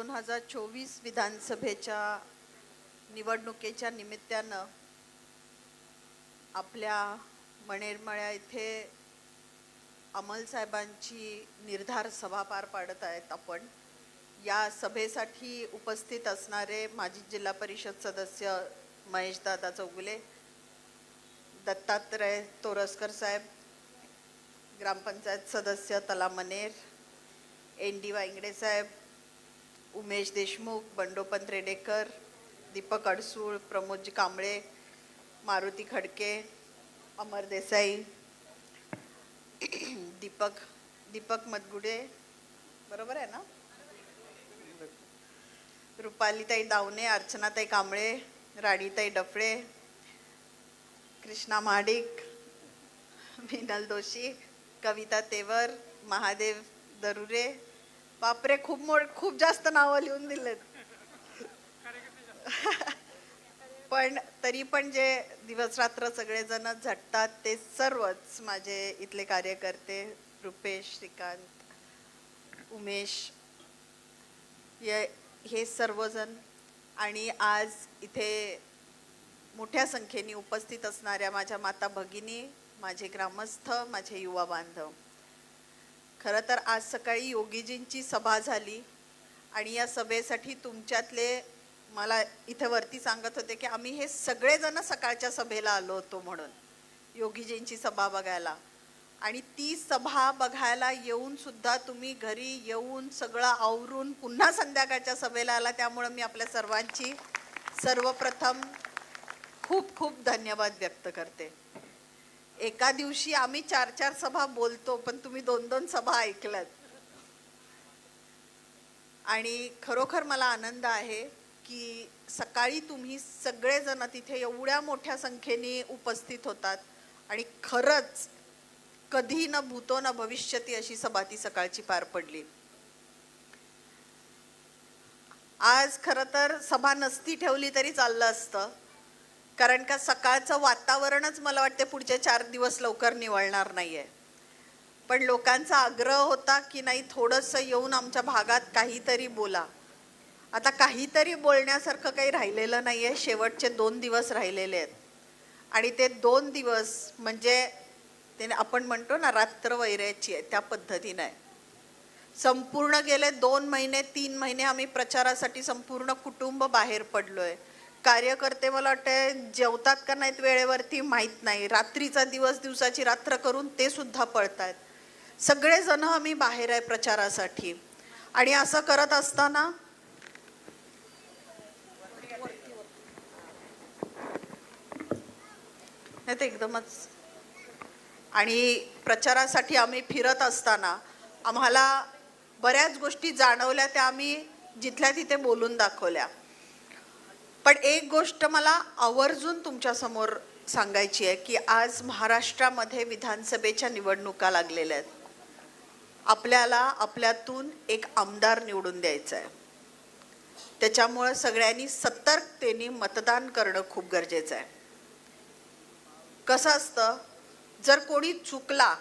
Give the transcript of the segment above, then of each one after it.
दोन हजार चोवीस विधानसभेच्या निवडणुकीच्या निमित्तानं आपल्या मणेरमळ्या इथे अमल साहेबांची निर्धार सभा पार पाडत आहेत आपण. या सभेसाठी उपस्थित असणारे माजी जिल्हा परिषद सदस्य महेशदादा चौगुले दत्तात्रय तोरसकर साहेब ग्रामपंचायत सदस्य तला मनेर एन डी वांगडे साहेब उमेश देशमुख बंडोपंत रेडेकर दीपक अडसूळ प्रमोदजी कांबळे मारुती खडके अमर देसाई दीपक दीपक मदगुडे बरोबर आहे ना? रुपालीताई दावणे अर्चनाताई कांबळे राणीताई डफळे कृष्णा महाडिक मिनल दोशी कविता तेवर महादेव दरुरे बापरे खूप मोठ खूप जास्त नावं लिहून दिलेत. पण तरी पण जे दिवस रात्र सगळेजण झटतात ते सर्वच माझे इथले कार्यकर्ते रुपेश श्रीकांत उमेश ये हे सर्वजण. आणि आज इथे मोठ्या संख्येने उपस्थित असणाऱ्या माझ्या माता भगिनी माझे ग्रामस्थ माझे युवा बांधव. खरं तर आज सकाळी योगीजींची सभा झाली आणि या सभेसाठी तुमच्यातले मला इथे वरती सांगत होते की आम्ही हे सगळेजण सकाळच्या सभेला आलो होतो म्हणून योगीजींची सभा बघायला. आणि ती सभा बघायला येऊन सुद्धा तुम्ही घरी येऊन सगळं आवरून पुन्हा संध्याकाळच्या सभेला आला त्यामुळं मी आपल्या सर्वांची सर्वप्रथम खूप खूप धन्यवाद व्यक्त करते. एका दिवशी आम्ही चार चार सभा बोलतो पण तुम्ही दोन दोन सभा ऐकल्यात. आणि खरोखर मला आनंद आहे की सकाळी तुम्ही सगळेजण तिथे एवढ्या मोठ्या संख्येने उपस्थित होतात आणि खरंच कधी न भूतो न भविष्यती अशी सभा ती सकाळची पार पडली. आज खरं तर सभा नसती ठेवली तरी चाललं असतं. कारण का सकाळचं वातावरणच मला वाटते पुढचे चार दिवस लवकर निवळणार नाही आहे पण लोकांचा आग्रह होता की नाही थोडंसं येऊन आमच्या भागात काहीतरी बोला. आता काहीतरी बोलण्यासारखं काही राहिलेलं नाही आहे शेवटचे दोन दिवस राहिलेले आहेत. आणि ते दोन दिवस म्हणजे ते आपण म्हणतो ना रात्र वैराची आहे त्या पद्धतीनं आहे. संपूर्ण गेले दोन महिने तीन महिने आम्ही प्रचारासाठी संपूर्ण कुटुंब बाहेर पडलो आहे कार्यकर्ते मला वाटते जेवतात का नाहीत वेळेवरती माहीत नाही. रात्रीचा दिवस दिवसाची रात्र करून ते सुद्धा पळतायत. सगळेजण आम्ही बाहेर आहे प्रचारासाठी. आणि असं करत असताना नाही ते एकदमच. आणि प्रचारासाठी आम्ही फिरत असताना आम्हाला बऱ्याच गोष्टी जाणवल्या त्या आम्ही जिथल्या तिथे बोलून दाखवल्या. पण एक गोष्ट मला आवर्जून तुमच्यासमोर सांगायची आहे की आज महाराष्ट्रामध्ये विधानसभेच्या निवडणुका लागलेल्या आहेत. आपल्याला आपल्यातून एक आमदार निवडून द्यायचा आहे. त्याच्यामुळं सगळ्यांनी सतर्कतेने मतदान करणं खूप गरजेचं आहे. कसं असतं जर कोणी चुकला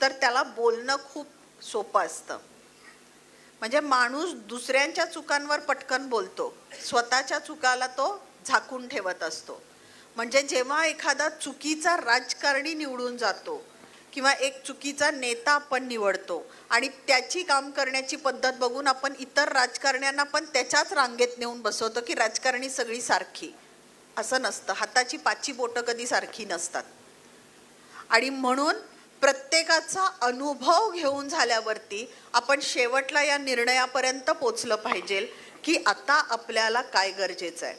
तर त्याला बोलणं खूप सोपं असतं. म्हणजे माणूस दुसऱ्यांच्या चुकांवर पटकन बोलतो. स्वतःच्या चुकाला तो झाकून ठेवत असतो. म्हणजे जेव्हा एखादा चुकीचा राजकारणी निवडून जातो किंवा एक चुकीचा नेता आपण निवडतो आणि त्याची काम करण्याची पद्धत बघून आपण इतर राजकारण्यांना पण त्याच्याच रांगेत नेऊन बसवतो की राजकारणी सगळी सारखी. असं नसतं. हाताची पाचची बोटं कधी सारखी नसतात. आणि म्हणून प्रत्येकाचा अनुभव घेऊन झाल्यावरती आपण शेवटला या निर्णयापर्यंत पोचलं पाहिजे की आता आपल्याला काय गरजेचं आहे.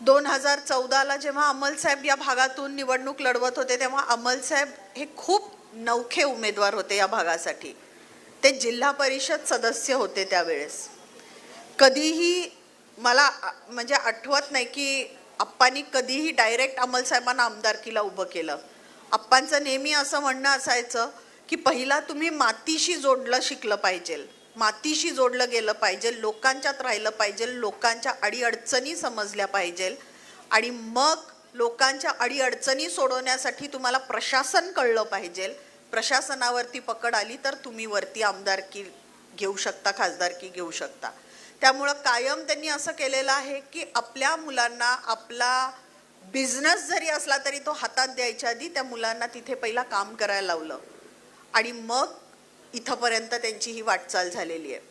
दोन हजार चौदाला जेव्हा अमल साहेब या भागातून निवडणूक लढवत होते तेव्हा अमल साहेब हे खूप नवखे उमेदवार होते या भागासाठी. ते जिल्हा परिषद सदस्य होते त्यावेळेस. कधीही मला म्हणजे आठवत नाही की आप्पांनी कधीही डायरेक्ट अमल साहेबांना आमदारकीला उभं केलं. आप्पांचं नेहमी असं म्हणणं असायचं की पहिला तुम्ही मातीशी जोडलं शिकलं पाहिजे. मातीशी जोडलं गेलं पाहिजे लोकांच्यात राहिलं पाहिजे लोकांच्या अडीअडचणी समजल्या पाहिजे. आणि मग लोकांच्या अडीअडचणी सोडवण्यासाठी तुम्हाला प्रशासन कळलं पाहिजे. प्रशासनावरती पकड आली तर तुम्ही वरती आमदारकी घेऊ शकता खासदारकी घेऊ शकता. त्यामुळं कायम त्यांनी असं केलेलं आहे की आपल्या मुलांना आपला बिझनेस जरी असला तरी तो हातात द्यायच्या आधी त्या मुलांना तिथे पहिला काम करायला लावलं. आणि मग इथंपर्यंत त्यांची ही वाटचाल झालेली आहे.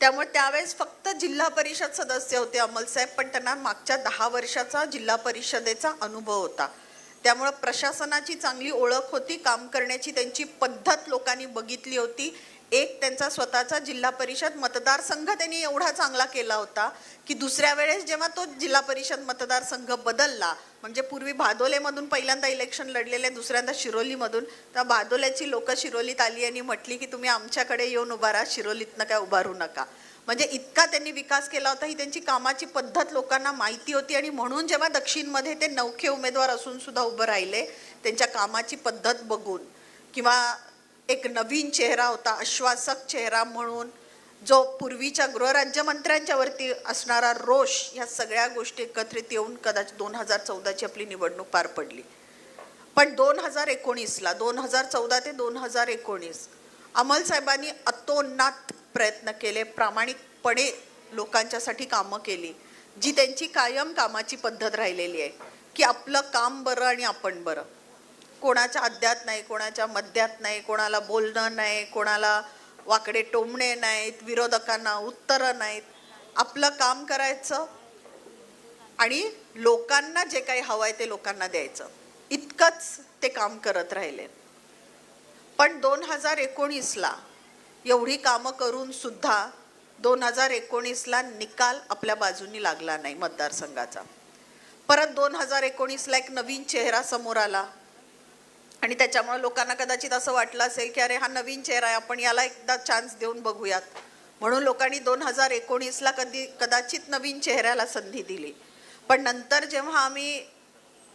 त्यामुळे त्यावेळेस फक्त जिल्हा परिषद सदस्य होते अमलसाहेब पण त्यांना मागच्या दहा वर्षाचा जिल्हा परिषदेचा अनुभव होता. त्यामुळं प्रशासनाची चांगली ओळख होती काम करण्याची त्यांची पद्धत लोकांनी बघितली होती. एक त्यांचा स्वतःचा जिल्हा परिषद मतदारसंघ त्यांनी एवढा चांगला केला होता की दुसऱ्या वेळेस जेव्हा तो जिल्हा परिषद मतदारसंघ बदलला म्हणजे पूर्वी भादोलेमधून पहिल्यांदा इलेक्शन लढलेले दुसऱ्यांदा शिरोलीमधून तर भादोल्याची लोक शिरोलीत आली आणि म्हटली की तुम्ही आमच्याकडे येऊन उभा राहा शिरोलीतनं काय उभारू नका. म्हणजे इतका त्यांनी विकास केला होता ही त्यांची कामाची पद्धत लोकांना माहिती होती आणि म्हणून जेव्हा दक्षिणमध्ये ते नौखे उमेदवार असून सुद्धा उभं राहिले त्यांच्या कामाची पद्धत बघून किंवा एक नवीन चेहरा होता आश्वासक चेहरा म्हणून जो पूर्वीच्या गृहराज्यमंत्र्यांच्या वरती असणारा रोष ह्या सगळ्या गोष्टी एकत्रित येऊन कदाचित दोन हजार चौदाची आपली निवडणूक पार पडली. पण दोन हजार एकोणीसला दोन हजार चौदा ते दोन हजार एकोणीस अमल साहेबांनी अतोनात प्रयत्न केले प्रामाणिकपणे लोकांच्यासाठी कामं केली जी त्यांची कायम कामाची पद्धत राहिलेली आहे की आपलं काम बरं आणि आपण बरं. कोणाच्या अद्यात नाही कोणाच्या मध्यात नाही कोणाला बोलणं नाही कोणाला वाकडे टोमणे नाहीत विरोधकांना उत्तरं नाहीत. आपलं काम करायचं आणि लोकांना जे काही हवं आहे ते लोकांना द्यायचं. इतकंच ते काम करत राहिले. पण दोन हजार एकोणीसला एवढी कामं करून सुद्धा दोन हजार एकोणीसला निकाल आपल्या बाजूनी लागला नाही मतदारसंघाचा. परत दोन हजार एकोणीसला एक नवीन चेहरा समोर आला. आणि त्याच्यामुळे लोकांना कदाचित असं वाटलं असेल की अरे हा नवीन चेहरा आहे आपण याला एकदा चान्स देऊन बघूयात. म्हणून लोकांनी दोन हजार एकोणीसला कधी कदाचित नवीन चेहऱ्याला संधी दिली. पण नंतर जेव्हा आम्ही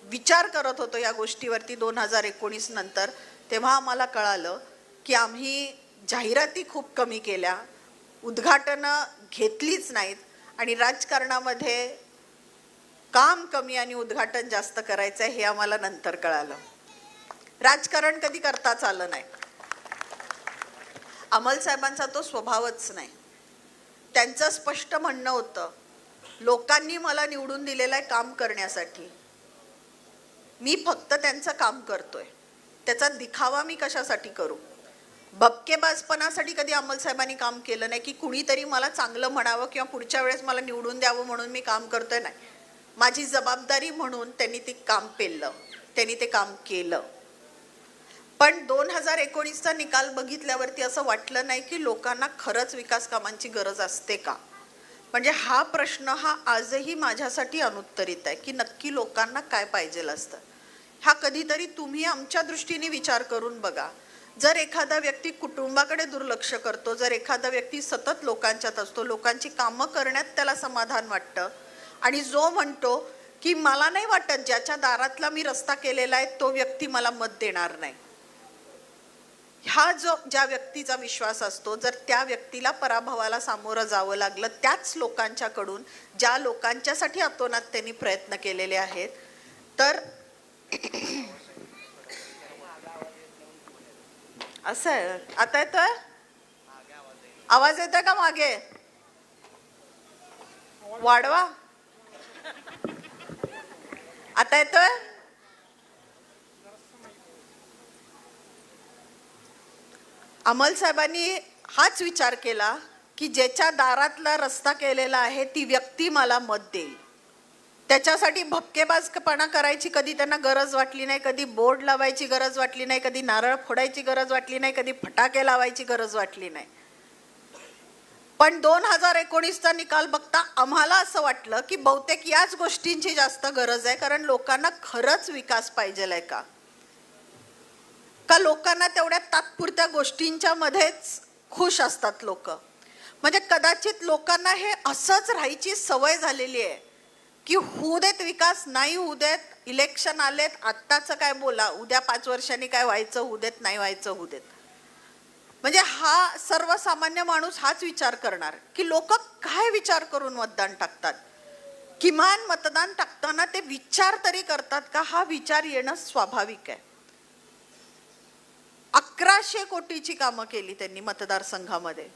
विचार करत होतो या गोष्टीवरती दोन हजार एकोणीस नंतर तेव्हा आम्हाला कळालं की आम्ही जाहिराती खूप कमी केल्या उद्घाटनं घेतलीच नाहीत आणि राजकारणामध्ये काम कमी आणि उद्घाटन जास्त करायचं आहे हे आम्हाला नंतर कळालं. राजकारण कधी करताच आलं नाही. अमल साहेबांचा तो स्वभावच नाही. त्यांचं स्पष्ट म्हणणं होतं लोकांनी मला निवडून दिलेलं आहे काम करण्यासाठी. मी फक्त त्यांचं काम करतोय. त्याचा दिखावा मी कशासाठी करू? भपकेबाजपणासाठी कधी अमल साहेबांनी काम केलं नाही की कुणीतरी मला चांगलं म्हणावं किंवा पुढच्या वेळेस मला निवडून द्यावं म्हणून मी काम करतोय? नाही. माझी जबाबदारी म्हणून त्यांनी ते काम पेललं. त्यांनी ते काम केलं. पण दोन हजार एकोणीसचा निकाल बघितल्यावरती असं वाटलं नाही की लोकांना खरंच विकास कामांची गरज असते का? म्हणजे हा प्रश्न हा आजही माझ्यासाठी अनुत्तरित आहे की नक्की लोकांना काय पाहिजे असतं. हा कधीतरी तुम्ही आमच्या दृष्टीने विचार करून बघा. जर एखादा व्यक्ती कुटुंबाकडे दुर्लक्ष करतो जर एखादा व्यक्ती सतत लोकांच्यात असतो लोकांची कामं करण्यात त्याला समाधान वाटतं आणि जो म्हणतो की मला नाही वाटत ज्याच्या दारातला मी रस्ता केलेला आहे तो व्यक्ती मला मत देणार नाही. हा जो ज्या व्यक्तीचा विश्वास असतो जर त्या व्यक्तीला पराभवाला सामोरं जावं लागलं त्याच लोकांच्याकडून ज्या लोकांच्यासाठी अतोनात त्यांनी प्रयत्न केलेले आहेत तर असं आहे. आता येतोय? आवाज येतोय का मागे? वाढवा. आता येतोय? अमल साहेबांनी हाच विचार केला की ज्याच्या दारातला रस्ता केलेला आहे ती व्यक्ती मला मत देईल. त्याच्यासाठी भपकेबाजपणा करायची कधी त्यांना गरज वाटली नाही कधी बोर्ड लावायची गरज वाटली नाही कधी नारळ फोडायची गरज वाटली नाही कधी फटाके लावायची गरज वाटली नाही. पण दोन हजार एकोणीसचा निकाल बघता आम्हाला असं वाटलं की बहुतेक याच गोष्टींची जास्त गरज आहे कारण लोकांना खरंच विकास पाहिजेल आहे का? का लोकांना तेवढ्या तात्पुरत्या गोष्टींच्या मध्येच खुश असतात लोक? म्हणजे कदाचित लोकांना हे असंच राहायची सवय झालेली आहे की होऊ देत विकास नाही होऊ देत इलेक्शन आलेत आत्ताचं काय बोला उद्या पाच वर्षांनी काय व्हायचं होऊ देत नाही व्हायचं होऊ देत. म्हणजे हा सर्वसामान्य माणूस हाच विचार करणार की लोक काय विचार करून मतदान टाकतात? किमान मतदान टाकताना ते विचार तरी करतात का हा विचार येणं स्वाभाविक आहे? अकराशे कोटीची कामं केली त्यांनी मतदारसंघामध्ये.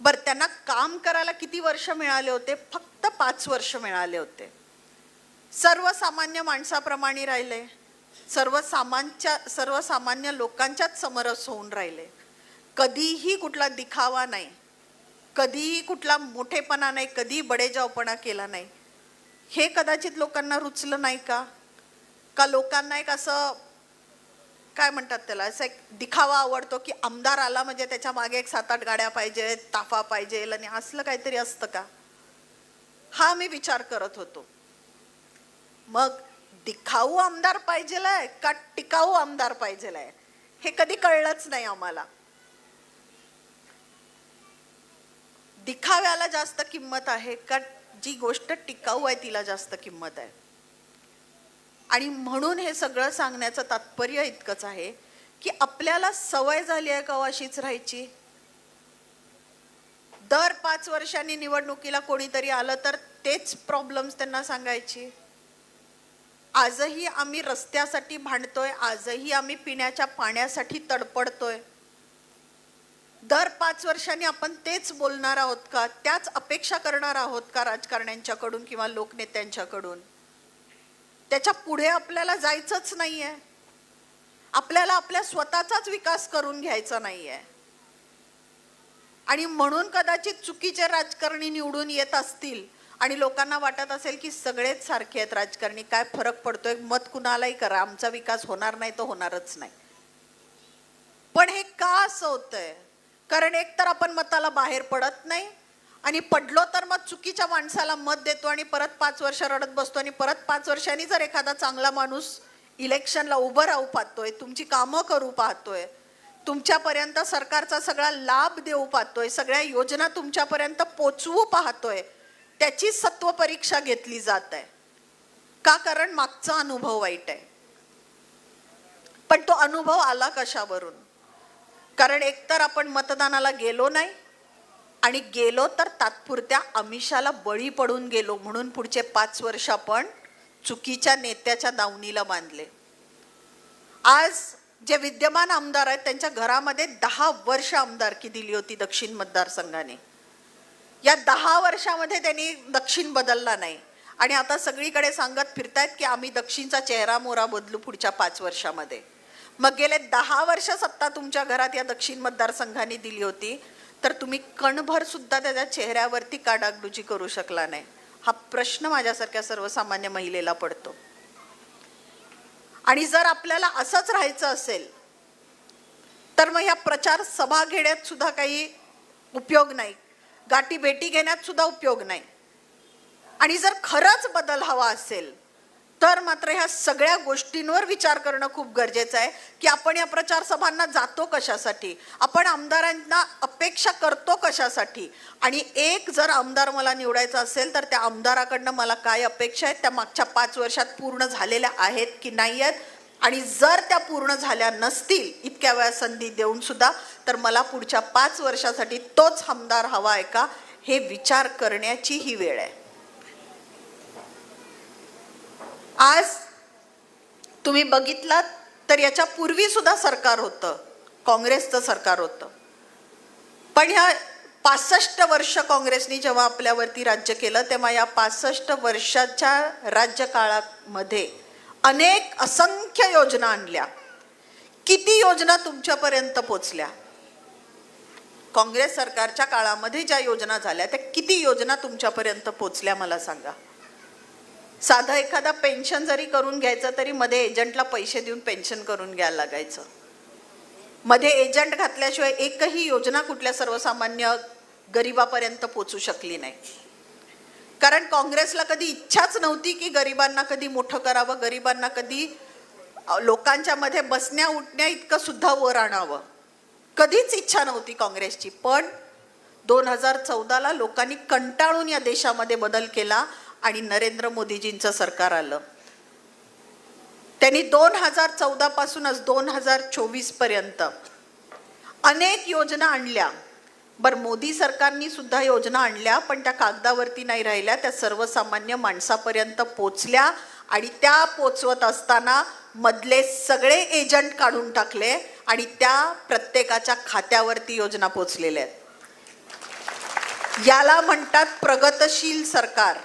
बरं त्यांना काम करायला किती वर्ष मिळाले होते? फक्त पाच वर्ष मिळाले होते. सर्वसामान्य माणसाप्रमाणे राहिले. सर्वसामानच्या सर्वसामान्य लोकांच्याच समरस होऊन राहिले. कधीही कुठला दिखावा नाही. कधीही कुठला मोठेपणा नाही. कधी बडेजावपणा केला नाही. हे कदाचित लोकांना रुचलं नाही का? का लोकांना एक असं काय म्हणतात त्याला? असं एक दिखावा आवडतो की आमदार आला म्हणजे त्याच्यामागे एक सात आठ गाड्या पाहिजे ताफा पाहिजे आणि असलं काहीतरी असतं का? हा मी विचार करत होतो. मग दिखाऊ आमदार पाहिजेलाय का टिकाऊ आमदार पाहिजेलाय? हे कधी कळलंच नाही आम्हाला. दिखाव्याला जास्त किंमत आहे का जी गोष्ट टिकाऊ आहे तिला जास्त किंमत आहे? आणि म्हणून हे सगळं सांगण्याचं तात्पर्य इतकंच आहे की आपल्याला सवय झाली आहे का हो अशीच राहायची? दर पाच वर्षांनी निवडणुकीला कोणीतरी आलं तर तेच प्रॉब्लेम्स त्यांना सांगायची. आजही आम्ही रस्त्यासाठी भांडतोय आजही आम्ही पिण्याच्या पाण्यासाठी तडपडतोय. दर पाच वर्षांनी आपण तेच बोलणार आहोत का? त्याच अपेक्षा करणार आहोत का राजकारण्यांच्याकडून किंवा लोकनेत्यांच्याकडून? त्याच्या पुढे आपल्याला जायचंच नाही आहे आपल्याला आपल्या स्वतःचाच विकास करून घ्यायचा नाही आहे आणि म्हणून कदाचित चुकीचे राजकारणी निवडून येत असतील आणि लोकांना वाटत असेल की सगळेच सारखे आहेत राजकारणी काय फरक पडतोय? मत कुणालाही करा. आमचा विकास होणार नाही तो होणारच नाही. पण हे का असं होतंय? कारण एक तर आपण मताला बाहेर पडत नाही आणि पडलो तर मग चुकीच्या माणसाला मत देतो आणि परत पाच वर्ष रडत बसतो आणि परत पाच वर्षांनी जर एखादा चांगला माणूस इलेक्शनला उभं राहू पाहतोय तुमची कामं करू पाहतोय तुमच्यापर्यंत सरकारचा सगळा लाभ देऊ पाहतोय सगळ्या योजना तुमच्यापर्यंत पोचवू पाहतोय त्याची सत्व परीक्षा घेतली जात आहे. का? कारण मागचा अनुभव वाईट आहे. पण तो अनुभव आला कशावरून? कारण एकतर आपण मतदानाला गेलो नाही आणि गेलो तर तात्पुरत्या आमिषाला बळी पडून गेलो म्हणून पुढचे पाच वर्ष आपण चुकीच्या नेत्याच्या दावणीला बांधले. आज जे विद्यमान आमदार आहेत त्यांच्या घरामध्ये दहा वर्ष आमदारकी दिली होती दक्षिण मतदारसंघाने या दहा वर्षामध्ये त्यांनी दक्षिण बदलला नाही. आणि आता सगळीकडे सांगत फिरतायत की आम्ही दक्षिणचा चेहरा मोरा बदलू पुढच्या पाच वर्षामध्ये. मग गेले दहा वर्ष सत्ता तुमच्या घरात या दक्षिण मतदारसंघाने दिली होती. तर तुम्ही कणभर सुद्धा त्याच्या चेहऱ्यावरती का डागडुजी करू शकला नाही. हा प्रश्न माझ्यासारख्या सर्वसामान्य महिलेला पडतो. आणि जर आपल्याला असंच राहायचं असेल तर मग ह्या प्रचार सभा घेण्यात सुद्धा काही उपयोग नाही. गाठी भेटी घेण्यात सुद्धा उपयोग नाही. आणि जर खरंच बदल हवा असेल तर मात्र ह्या सगळ्या गोष्टींवर विचार करणं खूप गरजेचं आहे की आपण या प्रचार सभांना जातो कशासाठी? आपण आमदारांना अपेक्षा करतो कशासाठी? आणि एक जर आमदार मला निवडायचा असेल तर त्या आमदाराकडनं मला काय अपेक्षा आहेत? त्या मागच्या पाच वर्षात पूर्ण झालेल्या आहेत की नाही आहेत? आणि जर त्या पूर्ण झाल्या नसतील इतक्या वेळा संधी देऊन सुद्धा तर मला पुढच्या पाच वर्षासाठी तोच आमदार हवा आहे का? हे विचार करण्याची ही वेळ आहे. आज तुम्ही बघितलात तर याच्या पूर्वी सुद्धा सरकार होतं. काँग्रेसचं सरकार होतं. पण ह्या पासष्ट वर्ष काँग्रेसनी जेव्हा आपल्यावरती राज्य केलं तेव्हा या पासष्ट वर्षाच्या राज्यकाळामध्ये अनेक असंख्य योजना आणल्या. किती योजना तुमच्यापर्यंत पोचल्या? काँग्रेस सरकारच्या काळामध्ये ज्या योजना झाल्या त्या किती योजना तुमच्यापर्यंत पोचल्या मला सांगा. साधं एखादा पेन्शन जरी करून घ्यायचं तरी मध्ये एजंटला पैसे देऊन पेन्शन करून घ्यायला लागायचं. मध्ये एजंट घातल्याशिवाय एकही योजना कुठल्या सर्वसामान्य गरिबापर्यंत पोचू शकली नाही. कारण काँग्रेसला कधी इच्छाच नव्हती की गरिबांना कधी मोठं करावं गरिबांना कधी लोकांच्यामध्ये लोकांच्या मध्ये बसण्या उठण्या इतकं सुद्धा वर आणावं. कधीच इच्छा नव्हती काँग्रेसची. पण दोन हजार चौदाला लोकांनी कंटाळून या देशामध्ये बदल केला. आणि नरेंद्र मोदीजींचं सरकार आलं. त्यांनी दोन हजार चौदापासूनच दोन हजार चोवीसपर्यंत अनेक योजना आणल्या. बरं मोदी सरकारनी सुद्धा योजना आणल्या पण त्या कागदावरती नाही राहिल्या. त्या सर्वसामान्य माणसापर्यंत पोचल्या आणि त्या पोचवत असताना मधले सगळे एजंट काढून टाकले आणि त्या प्रत्येकाच्या खात्यावरती योजना पोचलेल्या आहेत. याला म्हणतात प्रगतशील सरकार.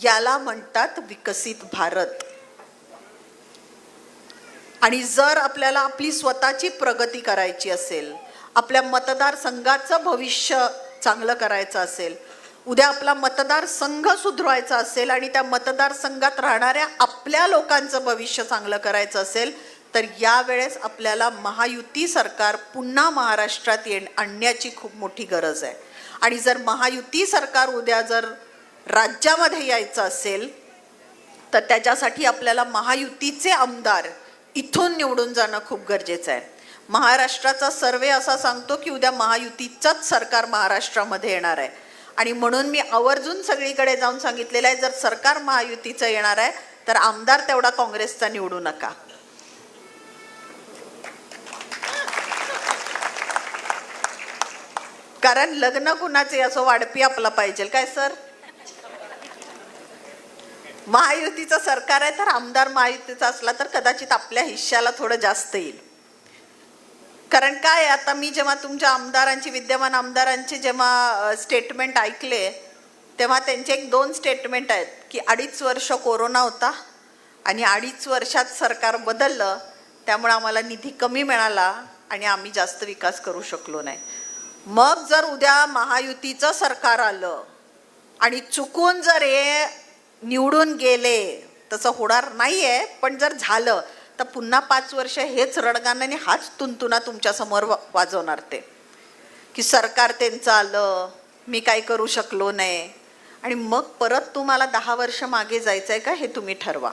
याला म्हणतात विकसित भारत. आणि जर आपल्याला आपली स्वतःची प्रगती करायची असेल आपल्या मतदारसंघाचं भविष्य चांगलं करायचं असेल उद्या आपला मतदारसंघ सुधरवायचा असेल आणि त्या मतदारसंघात राहणाऱ्या आपल्या लोकांचं भविष्य चांगलं करायचं असेल तर यावेळेस आपल्याला महायुती सरकार पुन्हा महाराष्ट्रात ये आणण्याची खूप मोठी गरज आहे. आणि जर महायुती सरकार उद्या जर राज्यामध्ये यायचं असेल तर त्याच्यासाठी आपल्याला महायुतीचे आमदार इथून निवडून जाणं खूप गरजेचं आहे. महाराष्ट्राचा सर्वे असा सांगतो की उद्या महायुतीचंच सरकार महाराष्ट्रामध्ये येणार आहे. आणि म्हणून मी आवर्जून सगळीकडे जाऊन सांगितलेलं आहे जर सरकार महायुतीचं येणार आहे तर आमदार तेवढा काँग्रेसचा निवडू नका. कारण लग्न कुणाचे असं वाढपी आपला पाहिजे. काय सर? महायुतीचं सरकार आहे तर आमदार महायुतीचा असला तर कदाचित आपल्या हिश्श्याला थोडं जास्त येईल. कारण काय आता मी जेव्हा तुमच्या आमदारांची विद्यमान आमदारांचे जेव्हा स्टेटमेंट ऐकले तेव्हा त्यांचे एक दोन स्टेटमेंट आहेत की अडीच वर्ष कोरोना होता आणि अडीच वर्षात सरकार बदललं त्यामुळे आम्हाला निधी कमी मिळाला आणि आम्ही जास्त विकास करू शकलो नाही. मग जर उद्या महायुतीचं सरकार आलं आणि चुकून जर हे निवडून गेले तसं होणार नाही आहे पण जर झालं तर पुन्हा पाच वर्ष हेच रणगाणं आणि हाच तुंतुना तुमच्यासमोर वा- वाजवणार ते. की सरकार त्यांचं आलं मी काय करू शकलो नाही. आणि मग परत तुम्हाला दहा वर्ष मागे जायचं आहे का हे तुम्ही ठरवा.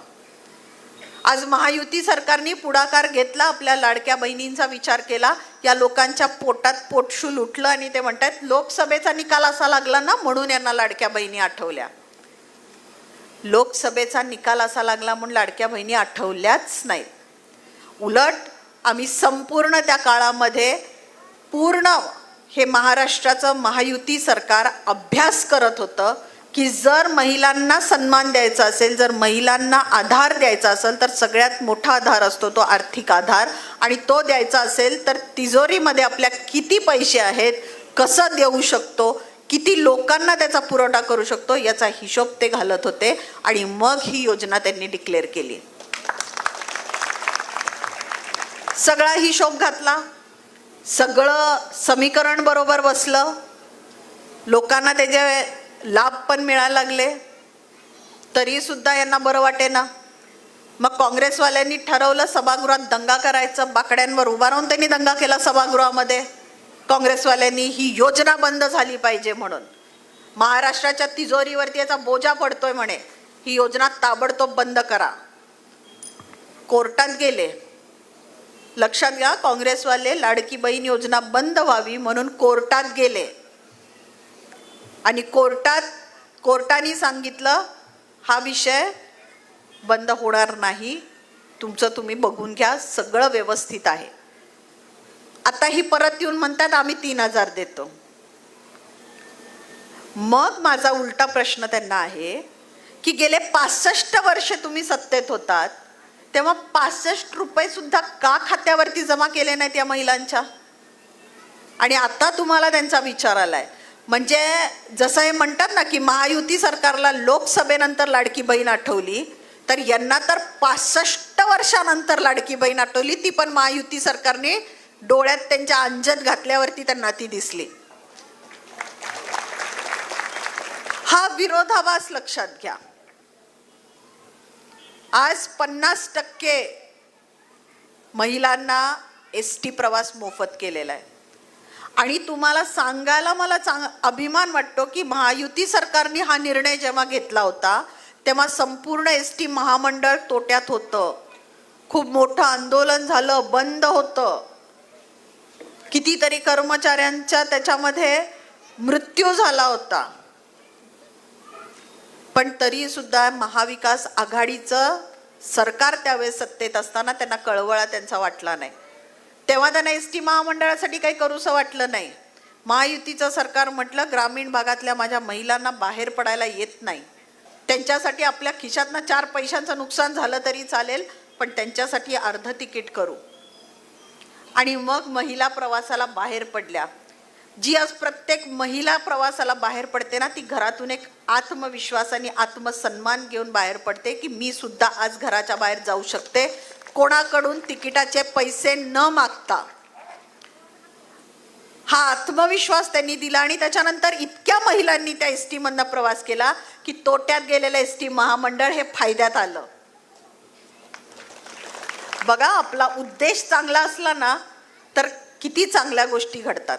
आज महायुती सरकारने पुढाकार घेतला आपल्या लाडक्या बहिणींचा विचार केला या लोकांच्या पोटात पोटशूल उठलं आणि ते म्हणतात लोकसभेचा निकाल असा लागला ना म्हणून यांना लाडक्या बहिणी आठवल्या. लोकसभेचा निकाल असा लागला म्हणून लाडक्या बहिणी आठवल्याच नाहीत उलट आम्ही संपूर्ण त्या काळामध्ये पूर्ण हे महाराष्ट्राचं महायुती सरकार अभ्यास करत होतं की जर महिलांना सन्मान द्यायचा असेल जर महिलांना आधार द्यायचा असेल तर सगळ्यात मोठा आधार असतो तो आर्थिक आधार. आणि तो द्यायचा असेल तर तिजोरीमध्ये आपल्या किती पैसे आहेत कसं देऊ शकतो किती लोकांना त्याचा पुरवठा करू शकतो याचा हिशोब ते घालत होते आणि मग ही योजना त्यांनी डिक्लेअर केली. सगळा हिशोब घातला. सगळं समीकरण बरोबर बसलं. लोकांना त्याचे लाभ पण मिळायला लागले. तरी सुद्धा यांना बरं वाटे ना मग काँग्रेसवाल्यांनी ठरवलं सभागृहात दंगा करायचं बाकड्यांवर उभा राहून त्यांनी दंगा केला सभागृहामध्ये. काँग्रेसवाल्यांनी ही योजना बंद झाली पाहिजे म्हणून. महाराष्ट्राच्या तिजोरीवरती याचा बोजा पडतोय म्हणे. ही योजना ताबडतोब बंद करा. कोर्टात गेले. लक्षात घ्या काँग्रेसवाले लाडकी बहीण योजना बंद व्हावी म्हणून कोर्टात गेले. आणि कोर्टात कोर्टाने सांगितलं हा विषय बंद होणार नाही. तुमचं तुम्ही बघून घ्या सगळं व्यवस्थित आहे. आता ही परत येऊन म्हणतात आम्ही तीन हजार देतो. मग माझा उलटा प्रश्न त्यांना आहे की गेले पासष्ट वर्ष तुम्ही सत्तेत होतात तेव्हा पासष्ट रुपये सुद्धा का खात्यावरती जमा केले नाहीत या महिलांच्या? आणि आता तुम्हाला त्यांचा विचार आलाय. म्हणजे जसं हे म्हणतात ना की महायुती सरकारला लोकसभेनंतर लाडकी बहीण आठवली तर यांना तर पासष्ट वर्षानंतर लाडकी बहीण आठवली ती पण महायुती सरकारने डोळ्यात त्यांच्या अंजन घातल्यावरती त्यांना ती दिसली. हा विरोधाभास लक्षात घ्या. आज पन्नास टक्के महिलांना एस टी प्रवास मोफत केलेला आहे. आणि तुम्हाला सांगायला मला चांग अभिमान वाटतो की महायुती सरकारने हा निर्णय जेव्हा घेतला होता तेव्हा संपूर्ण एस टी महामंडळ तोट्यात होतं. खूप मोठं आंदोलन झालं बंद होतं. कितीतरी कर्मचाऱ्यांच्या त्याच्यामध्ये मृत्यू झाला होता. पण तरी सुद्धा महाविकास आघाडीचं सरकार त्यावेळेस सत्तेत असताना त्यांना कळवळा त्यांचा वाटला नाही. तेव्हा त्यांना एस टी महामंडळासाठी काही करूसं वाटलं नाही. महायुतीचं सरकार म्हटलं ग्रामीण भागातल्या माझ्या महिलांना बाहेर पडायला येत नाही. त्यांच्यासाठी आपल्या खिशातनं चार पैशांचं नुकसान झालं तरी चालेल पण त्यांच्यासाठी अर्ध तिकीट करू. आणि मग महिला प्रवासाला बाहेर पडल्या. जी आज प्रत्येक महिला प्रवासाला बाहेर पडते ना ती घरातून एक आत्मविश्वास आणि आत्मसन्मान घेऊन बाहेर पडते की मी सुद्धा आज घराच्या बाहेर जाऊ शकते. कोणाकडून तिकिटाचे पैसे न मागता. हा आत्मविश्वास त्यांनी दिला आणि त्याच्यानंतर इतक्या महिलांनी त्या एस टीमधनं प्रवास केला की तोट्यात गेलेलं एस टी महामंडळ हे फायद्यात आलं. बघा आपला उद्देश चांगला असला ना तर किती चांगल्या गोष्टी घडतात.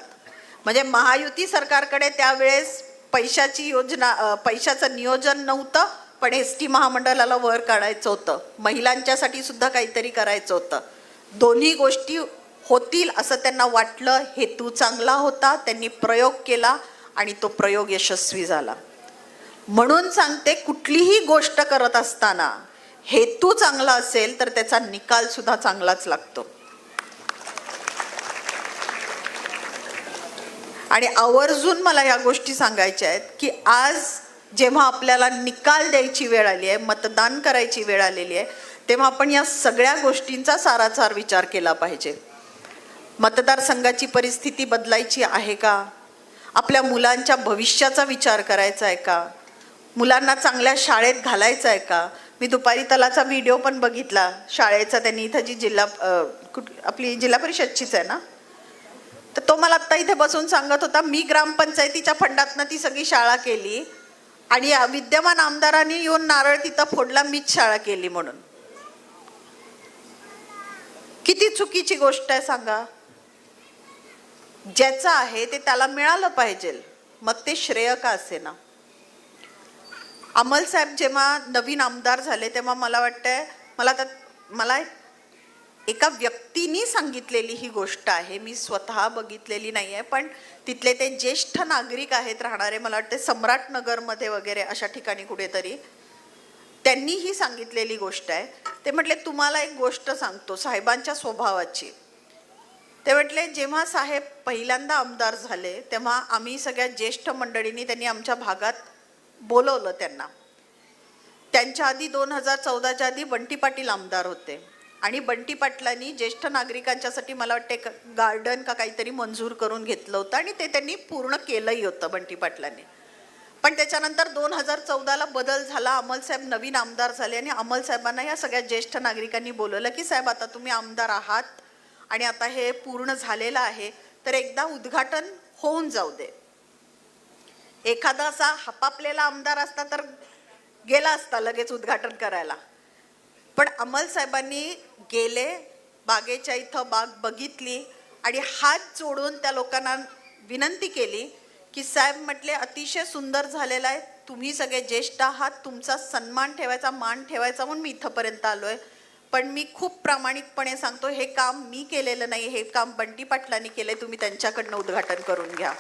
म्हणजे महायुती सरकारकडे त्यावेळेस पैशाची योजना पैशाचं नियोजन नव्हतं पण एस टी महामंडळाला वर काढायचं होतं. महिलांच्यासाठी सुद्धा काहीतरी करायचं होतं. दोन्ही गोष्टी होतील असं त्यांना वाटलं हेतू चांगला होता त्यांनी प्रयोग केला आणि तो प्रयोग यशस्वी झाला. म्हणून सांगते कुठलीही गोष्ट करत असताना हेतू चांगला असेल तर त्याचा निकाल सुद्धा चांगलाच लागतो. आणि आवर्जून मला या गोष्टी सांगायच्या आहेत की आज जेव्हा आपल्याला निकाल द्यायची वेळ आली आहे मतदान करायची वेळ आलेली आहे तेव्हा आपण या सगळ्या गोष्टींचा सारासार विचार केला पाहिजे. मतदारसंघाची परिस्थिती बदलायची आहे का? आपल्या मुलांच्या भविष्याचा विचार करायचा आहे का? मुलांना चांगल्या शाळेत घालायचं आहे का? मी दुपारी तलाचा व्हिडिओ पण बघितला. शाळेचा त्यांनी इथं जी जिल्हा कुठ आपली जिल्हा परिषदचीच आहे ना? तर तो मला आत्ता इथे बसून सांगत होता मी ग्रामपंचायतीच्या फंडातनं ती सगळी शाळा केली आणि विद्यमान आमदारांनी येऊन नारळ तिथं फोडला मीच शाळा केली म्हणून. किती चुकीची गोष्ट आहे सांगा. ज्याचं आहे ते त्याला मिळालं पाहिजे. मग ते श्रेय का असे ना अमल साहेब जेव्हा नवीन आमदार झाले तेव्हा मला वाटतंय मला तर मला एका व्यक्तीनी सांगितलेली ही गोष्ट आहे. मी स्वतः बघितलेली नाही आहे पण तिथले ते ज्येष्ठ नागरिक आहेत राहणारे मला वाटते सम्राटनगरमध्ये वगैरे अशा ठिकाणी कुठेतरी त्यांनी ही सांगितलेली गोष्ट आहे. ते म्हटले तुम्हाला एक गोष्ट सांगतो साहेबांच्या स्वभावाची. ते म्हटले जेव्हा साहेब पहिल्यांदा आमदार झाले तेव्हा आम्ही सगळ्या ज्येष्ठ मंडळींनी त्यांनी आमच्या भागात बोलवलं त्यांना. त्यांच्या आधी दोन हजार चौदाच्या आधी बंटी पाटील आमदार होते. आणि बंटी पाटलांनी ज्येष्ठ नागरिकांच्यासाठी मला वाटते गार्डन का काहीतरी मंजूर करून घेतलं होतं आणि ते त्यांनी पूर्ण केलंही होतं बंटी पाटलांनी. पण त्याच्यानंतर दोन हजार चौदाला बदल झाला. अमलसाहेब नवीन आमदार झाले आणि अमलसाहेबांना या सगळ्या ज्येष्ठ नागरिकांनी बोलवलं की साहेब आता तुम्ही आमदार आहात आणि आता हे पूर्ण झालेलं आहे. तर एकदा उद्घाटन होऊन जाऊ दे. एखादा असा हपापलेला आमदार असता तर गेला असता लगेच उद्घाटन करायला. पण अमल साहेबांनी गेले बागेच्या इथं बाग बघितली आणि हात जोडून त्या लोकांना विनंती केली की साहेब म्हटले अतिशय सुंदर झालेला आहे. तुम्ही सगळे ज्येष्ठ आहात. तुमचा सन्मान ठेवायचा मान ठेवायचा म्हणून मी इथंपर्यंत आलो आहे पण मी खूप प्रामाणिकपणे सांगतो हे काम मी केलेलं नाही. हे काम बंटी पाटलांनी केलंय. तुम्ही त्यांच्याकडनं उद्घाटन करून घ्या.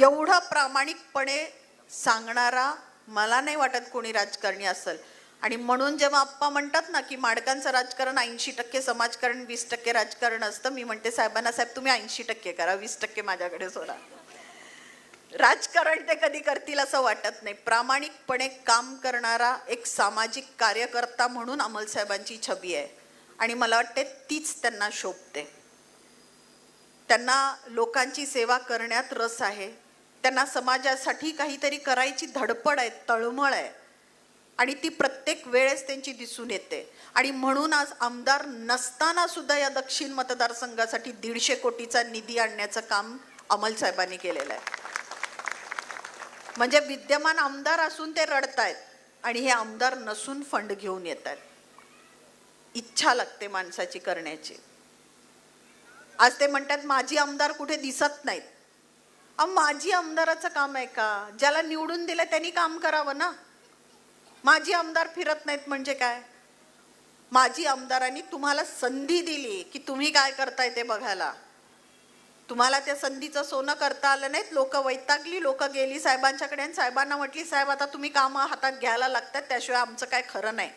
एवढं प्रामाणिकपणे सांगणारा मला नाही वाटत कोणी राजकारणी असेल. आणि म्हणून जेव्हा आप्पा म्हणतात ना की माडकांचं राजकारण ऐंशी टक्के समाजकारण वीस टक्के राजकारण असतं मी म्हणते साहेबांना साहेब तुम्ही ऐंशी टक्के करा वीस टक्के माझ्याकडे सोडा. राजकारण ते कधी करतील असं वाटत नाही. प्रामाणिकपणे काम करणारा एक सामाजिक कार्यकर्ता म्हणून अमलसाहेबांची छबी आहे. आणि मला वाटते तीच त्यांना शोभते. त्यांना लोकांची सेवा करण्यात रस आहे. त्यांना समाजासाठी काहीतरी करायची धडपड आहे तळमळ आहे. आणि ती प्रत्येक वेळेस त्यांची दिसून येते. आणि म्हणून आज आमदार नसताना सुद्धा या दक्षिण मतदारसंघासाठी दीडशे कोटीचा निधी आणण्याचं काम अमल साहेबांनी केलेलं आहे. म्हणजे विद्यमान आमदार असून ते रडतायत आणि हे आमदार नसून फंड घेऊन येत आहेत इच्छा लागते माणसाची करण्याची. आज ते म्हणतात माझी आमदार कुठे दिसत नाहीत. माजी माझी आमदाराचं काम आहे का? ज्याला निवडून दिलं त्यांनी काम करावं ना? माजी आमदार फिरत नाहीत म्हणजे काय? माझी आमदारांनी तुम्हाला संधी दिली की तुम्ही काय करताय ते बघायला. तुम्हाला त्या संधीचं सोनं करता आलं नाहीत लोक वैतागली लोक गेली साहेबांच्याकडे आणि साहेबांना म्हटली साहेब आता तुम्ही कामं हातात घ्यायला लागतात त्याशिवाय आमचं काय खरं नाही.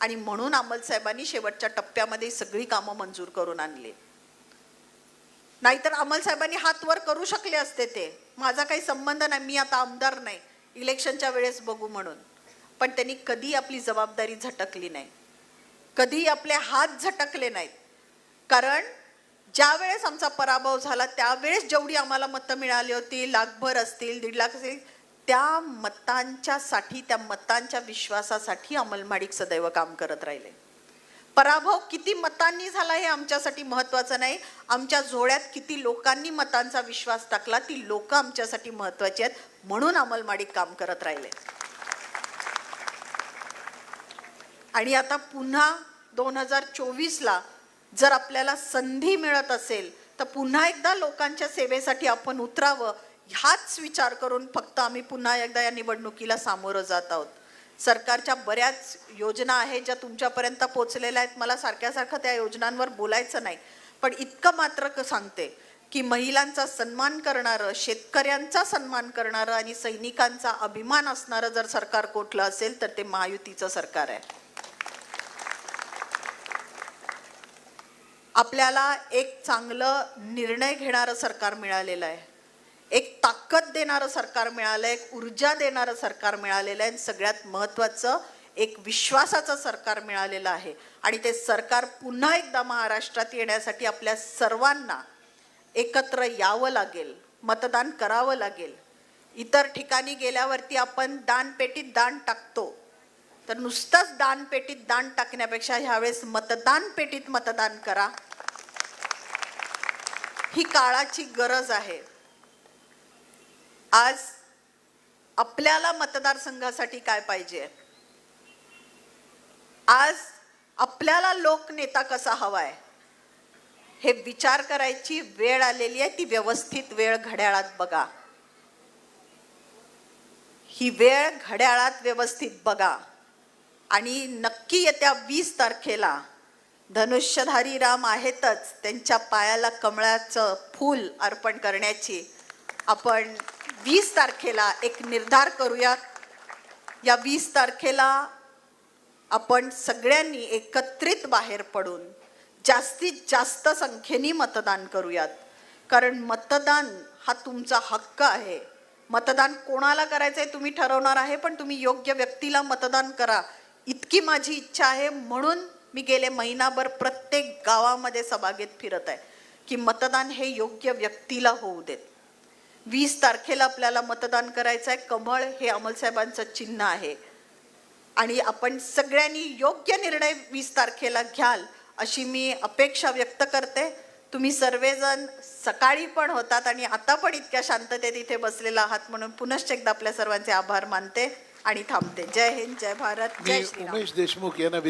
आणि म्हणून अमल साहेबांनी शेवटच्या टप्प्यामध्ये सगळी कामं मंजूर करून आणली. नाहीतर अमल साहेबांनी हात वर करू शकले असते ते. माझा काही संबंध नाही मी आता आमदार नाही इलेक्शनच्या वेळेस बघू म्हणून. पण त्यांनी कधी आपली जबाबदारी झटकली नाही. कधी आपले हात झटकले नाहीत. कारण ज्या वेळेस आमचा पराभव झाला त्यावेळेस जेवढी आम्हाला मतं मिळाली होती लाखभर असतील दीड लाख असतील त्या मतांच्यासाठी त्या मतांच्या विश्वासासाठी अंमलमाडिक सदैव काम करत राहिले. पराभव किती मतांनी झाला हे आमच्यासाठी महत्वाचं नाही. आमच्या जोड्यात किती लोकांनी मतांचा विश्वास टाकला ती लोक आमच्यासाठी महत्वाची आहेत म्हणून अंमलमाडीत काम करत राहिले. आणि आता पुन्हा दोन हजार चोवीसला जर आपल्याला संधी मिळत असेल तर पुन्हा एकदा लोकांच्या सेवेसाठी आपण उतरावं ह्याच विचार करून फक्त आम्ही पुन्हा एकदा या निवडणुकीला सामोरं जात आहोत. सरकारच्या बऱ्याच योजना आहेत ज्या तुमच्यापर्यंत पोचलेल्या आहेत. मला सारख्या सारखं त्या योजनांवर बोलायचं नाही. पण इतकं मात्र सांगते की महिलांचा सन्मान करणारं शेतकऱ्यांचा सन्मान करणारं आणि सैनिकांचा अभिमान असणारं जर सरकार कोठलं असेल तर ते महायुतीचं सरकार आहे. आपल्याला एक चांगलं निर्णय घेणारं सरकार मिळालेलं आहे. एक ताकद देणारं सरकार मिळालं आहे एक ऊर्जा देणारं सरकार मिळालेलं आहे आणि सगळ्यात महत्त्वाचं एक विश्वासाचं सरकार मिळालेलं आहे. आणि ते सरकार पुन्हा एकदा महाराष्ट्रात येण्यासाठी आपल्या सर्वांना एकत्र यावं लागेल मतदान करावं लागेल. इतर ठिकाणी गेल्यावरती आपण दानपेटीत दान टाकतो. तर नुसतंच दानपेटीत दान टाकण्यापेक्षा ह्यावेळेस मतदान पेटीत मतदान करा. ही काळाची गरज आहे. आज आपल्याला मतदारसंघासाठी काय पाहिजे? आज आपल्याला लोकनेता कसा हवाय? हे विचार करायची वेळ आलेली आहे ती व्यवस्थित वेळ घड्याळात बघा. ही वेळ घड्याळात व्यवस्थित बघा. आणि नक्की येत्या वीस तारखेला धनुष्यधारी राम आहेतच त्यांच्या पायाला कमळाचं फूल अर्पण करण्याची आपण वीस तारखेला एक निर्धार करूयात या वीस तारखेला आपण सगळ्यांनी एकत्रित बाहेर पडून जास्तीत जास्त संख्येने मतदान करूयात. कारण मतदान हा तुमचा हक्क आहे. मतदान कोणाला करायचं आहे तुम्ही ठरवणार आहे पण तुम्ही योग्य व्यक्तीला मतदान करा. इतकी माझी इच्छा आहे म्हणून मी गेले महिनाभर प्रत्येक गावामध्ये सभागेत फिरत आहे की मतदान हे योग्य व्यक्तीला होऊ देत. वीस तारखेला आपल्याला मतदान करायचं आहे कमळ हे अमलसाहेबांचं चिन्ह आहे. आणि आपण सगळ्यांनी योग्य निर्णय वीस तारखेला घ्याल अशी मी अपेक्षा व्यक्त करते. तुम्ही सर्वजण सकाळी पण होतात आणि आता पण इतक्या शांततेत इथे बसलेला आहात म्हणून पुनश्च एकदा आपल्या सर्वांचे आभार मानते आणि थांबते. जय हिंद जय भारत जय उमेश देशमुख यांना